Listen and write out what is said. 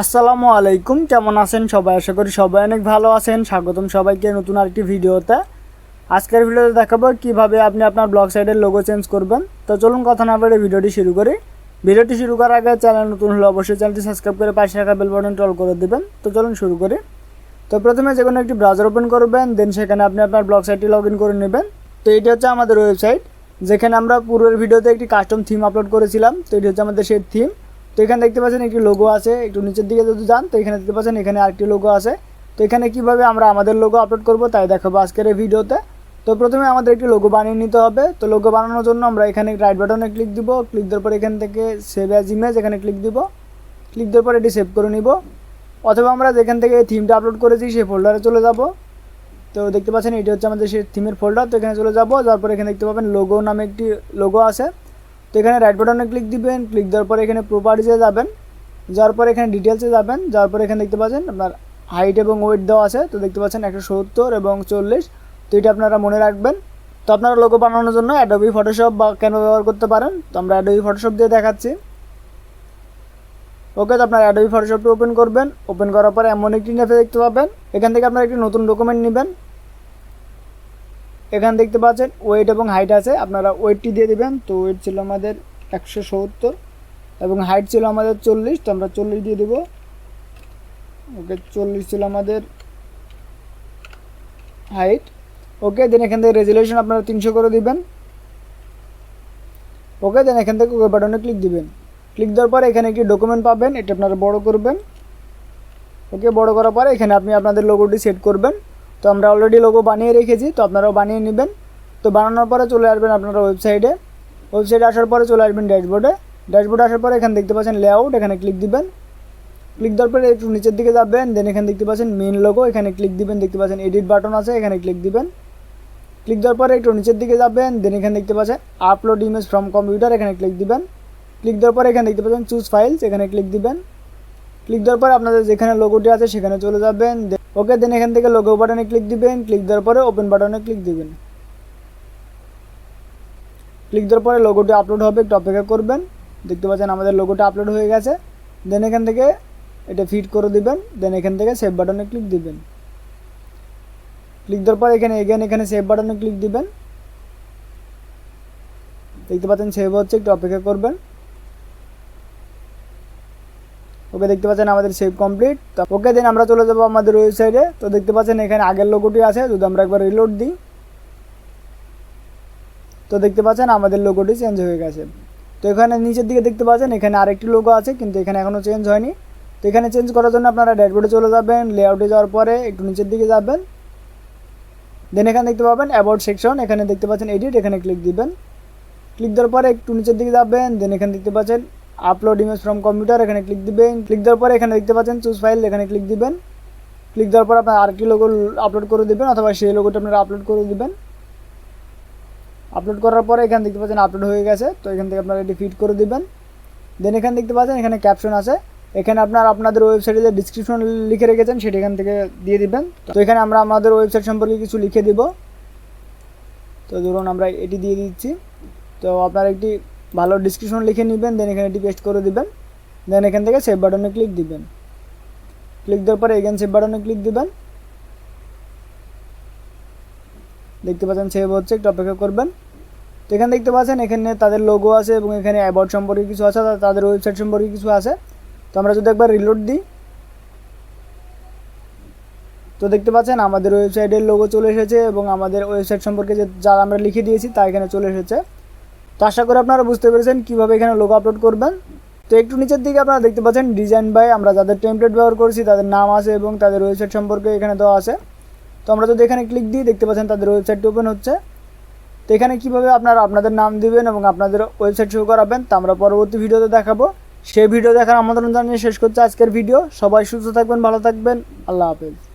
আসসালামু আলাইকুম, কেমন আছেন সবাই? আশা করি সবাই অনেক ভালো আছেন। স্বাগতম সবাইকে নতুন আরেকটি ভিডিওতে। আজকের ভিডিওতে দেখাবো কীভাবে আপনি আপনার ব্লগ সাইডের লোগো চেঞ্জ করবেন। তো চলুন কথা না বলে ভিডিওটি শুরু করি। ভিডিওটি শুরু করার আগে চ্যানেল নতুন হলে অবশ্যই চ্যানেলটি সাবস্ক্রাইব করে পাশে রাখা বেল বাটন টল করে দেবেন। তো চলুন শুরু করি। তো প্রথমে যে কোনো একটি ব্রাউজার ওপেন করবেন দেন সেখানে আপনি আপনার ব্লগ সাইটটি লগ ইন করে নেবেন। তো এটি হচ্ছে আমাদের ওয়েবসাইট যেখানে আমরা পূর্বের ভিডিওতে একটি কাস্টম থিম আপলোড করেছিলাম। তো এটি হচ্ছে আমাদের সেই থিম তো এখানে দেখতে পাচ্ছেন একটি লোগো আছে, একটু নিচের দিকে যদি যান, তো এখানে দেখতে পাচ্ছেন এখানে আরেকটি লোগো আছে। তো এখানে কীভাবে আমরা আমাদের লোগো আপলোড করব তাই দেখাবো আজকের এই ভিডিওতে। তো প্রথমে আমাদের একটি লোগো বানিয়ে নিতে হবে। তো লোগো বানানোর জন্য আমরা এখানে রাইট বাটনে ক্লিক দিব ক্লিক দেওয়ার পর এখান থেকে সেভ অ্যাজ ইমেজ এখানে ক্লিক দিব। ক্লিক দেওয়ার পর এটি সেভ করে নিব। অথবা আমরা যেখান থেকে থিমটা আপলোড করেছি সেই ফোল্ডারে চলে যাব। তো দেখতে পাচ্ছেন এটি হচ্ছে আমাদের সেই থিমের ফোল্ডার তো এখানে চলে যাব। যাওয়ার পর এখানে দেখতে পাবেন লোগো নামে একটি লোগো আছে। তো এখানে রাইট বাটনে ক্লিক দিবেন ক্লিক দেওয়ার পর এখানে প্রপার্টিসে যাবেন, যাওয়ার পর এখানে ডিটেলসে যাবেন, যাওয়ার পর এখানে দেখতে পাচ্ছেন আপনার হাইট এবং ওয়েট দেওয়া আছে, তো দেখতে পাচ্ছেন একশো সত্তর এবং চল্লিশ, তো এটা আপনারা মনে রাখবেন। তো আপনারা লোগো বানানোর জন্য অ্যাডোবি ফটোশপ বা কেন ব্যবহার করতে পারেন, তো আমরা অ্যাডোবি ফটোশপ দিয়ে দেখাচ্ছি। ওকে তো আপনার অ্যাডোবি ফটোশপটি ওপেন করবেন ওপেন করার পরে এমন একটি নেফে দেখতে পাবেন। এখান থেকে আপনারা একটি নতুন ডকুমেন্ট নেবেন। এখানে দেখতে পাচ্ছেন ওয়েট এবং হাইট আছে। আপনারা ওয়েটটি দিয়ে দেবেন। তো ওয়েট ছিল আমাদের একশো সত্তর এবং হাইট ছিল আমাদের চল্লিশ। তো আমরা চল্লিশ দিয়ে দেবো। ওকে, চল্লিশ ছিল আমাদের হাইট ওকে দেন এখান থেকে রেজুলেশন আপনারা তিনশো করে দিবেন। ওকে দেন এখান থেকে ওকে বাটনে ক্লিক দিবেন। ক্লিক দেওয়ার পরে এখানে একটি ডকুমেন্ট পাবেন। এটা আপনারা বড় করবেন। ওকে, বড় করার পরে এখানে আপনি আপনাদের লোগোটি সেট করবেন। তো আমরা অলরেডি লোগো বানিয়ে রেখেছি, তো আপনারাও বানিয়ে নেবেন। তো বানানোর পরে চলে আসবেন আপনারা ওয়েবসাইটে ওয়েবসাইটে আসার পরে চলে আসবেন ড্যাশবোর্ডে ড্যাশবোর্ডে আসার পরে এখানে দেখতে পাচ্ছেন লেআউট এখানে ক্লিক দিবেন। ক্লিক দেওয়ার পরে একটু নিচের দিকে যাবেন দেন এখানে দেখতে পাচ্ছেন মেন লোগো এখানে ক্লিক দিবেন, দেখতে পাচ্ছেন এডিট বাটন আছে, এখানে ক্লিক দিবেন। ক্লিক দেওয়ার পরে একটু নিচের দিকে যাবেন দেন এখানে দেখতে পাচ্ছেন আপলোড ইমেজ ফ্রম কম্পিউটার এখানে ক্লিক দিবেন। ক্লিক দেওয়ার পরে এখানে দেখতে পাচ্ছেন চুজ ফাইলস এখানে ক্লিক দিবেন। ক্লিক দেওয়ার পরে আপনাদের যেখানে লোগোটি আছে সেখানে চলে যাবেন ওকে দেন এখান থেকে লোগো বাটনে ক্লিক দিবেন। ক্লিক দেওয়ার পরে ওপেন বাটনে ক্লিক দিবেন। ক্লিক দেওয়ার পরে লোগোটি আপলোড হবে, একটু অপেক্ষা করবেন। দেখতে পাচ্ছেন আমাদের লোগোটা আপলোড হয়ে গেছে। দেন এখান থেকে এটা ফিট করে দিবেন। দেন এখান থেকে সেভ বাটনে ক্লিক দিবেন। ক্লিক দেওয়ার পর এখানে এগেন এখানে সেভ বাটনে ক্লিক দিবেন। দেখতে পাচ্ছেন সেভ হচ্ছে, একটু অপেক্ষা করবেন। ওকে দেখতে পাচ্ছেন আমাদের সেভ কমপ্লিট তো ওকে দেন আমরা চলে যাব আমাদের ওয়েবসাইটে তো দেখতে পাচ্ছেন এখানে আগের লোগোটি আছে, যদি আমরা একবার রিলোড দিই। তো দেখতে পাচ্ছেন আমাদের লোগোটি চেঞ্জ হয়ে গেছে। তো এখানে নিচের দিকে দেখতে পাচ্ছেন এখানে আরেকটি লোগো আছে, কিন্তু এখানে এখনও চেঞ্জ হয়নি। তো এখানে চেঞ্জ করার জন্য আপনারা ড্যাশবোর্ডে চলে যাবেন লেআউটে যাওয়ার পরে একটু নিচের দিকে যাবেন। দেন এখানে দেখতে পাবেন অ্যাবাউট সেকশন এখানে দেখতে পাচ্ছেন এডিট এখানে ক্লিক দিবেন। ক্লিক দেওয়ার পরে একটু নিচের দিকে যাবেন দেন এখানে দেখতে পাচ্ছেন আপলোড ইমেজ ফ্রম কম্পিউটার এখানে ক্লিক দিবেন। ক্লিক দেওয়ার পরে এখানে দেখতে পাচ্ছেন চুজ ফাইল এখানে ক্লিক দিবেন। ক্লিক দেওয়ার পর আপনার আরেকটি লোগো আপলোড করে দিবেন, অথবা সেই লোগোটা আপনারা আপলোড করে দেবেন। আপলোড করার পরে এখানে দেখতে পাচ্ছেন আপলোড হয়ে গেছে, তো এখান থেকে আপনারা এটি ফিট করে দেবেন। দেন এখানে দেখতে পাচ্ছেন, এখানে ক্যাপশন আছে। এখানে আপনার, আপনাদের ওয়েবসাইটে যে ডিসক্রিপশন লিখে রেখেছেন, সেটা এখান থেকে দিয়ে দিবেন। তো এখানে আমরা আমাদের ওয়েবসাইট সম্পর্কে কিছু লিখে দিব। তো ধরুন আমরা এটি দিয়ে দিচ্ছি। তো আপনার একটি ভালো ডিসক্রিপশন লিখে নেবেন দেন এখানে এটি পেস্ট করে দিবেন দেন এখান থেকে সেভ বাটনে ক্লিক দিবেন। ক্লিক দেওয়ার পরে এখানে সেভ বাটনে ক্লিক দিবেন। দেখতে পাচ্ছেন সেভ হচ্ছে, একটু অপেক্ষা করবেন। তো এখানে দেখতে পাচ্ছেন, এখানে তাদের লোগো আছে এবং এখানে অ্যাবাউট সম্পর্কে কিছু আছে তাদের ওয়েবসাইট সম্পর্কে কিছু আছে। তো আমরা যদি একবার রিলোড দিই, তো দেখতে পাচ্ছেন আমাদের ওয়েবসাইটের লোগো চলে এসেছে এবং আমাদের ওয়েবসাইট সম্পর্কে যে যা আমরা লিখে দিয়েছি, তা এখানে চলে এসেছে। তো আশা করি আপনারা বুঝতে পেরেছেন কীভাবে এখানে লোগো আপলোড করবেন। তো একটু নিচের দিকে আপনারা দেখতে পাচ্ছেন ডিজাইন বাই আমরা যাদের টেমপ্লেট ব্যবহার করেছি, তাদের নাম আছে এবং তাদের ওয়েবসাইট সম্পর্কে এখানে দেওয়া আছে। তো আমরা যদি এখানে ক্লিক দিই, দেখতে পাচ্ছেন তাদের ওয়েবসাইটটি ওপেন হচ্ছে। তো এখানে কীভাবে আপনারা আপনাদের নাম দিবেন এবং আপনাদের ওয়েবসাইট শো করাবেন, তা আমরা পরবর্তী ভিডিওতে দেখাবো। সেই ভিডিও দেখার আমন্ত্রণ জানিয়ে শেষ করছে আজকের ভিডিও। সবাই সুস্থ থাকবেন, ভালো থাকবেন। আল্লাহ হাফেজ।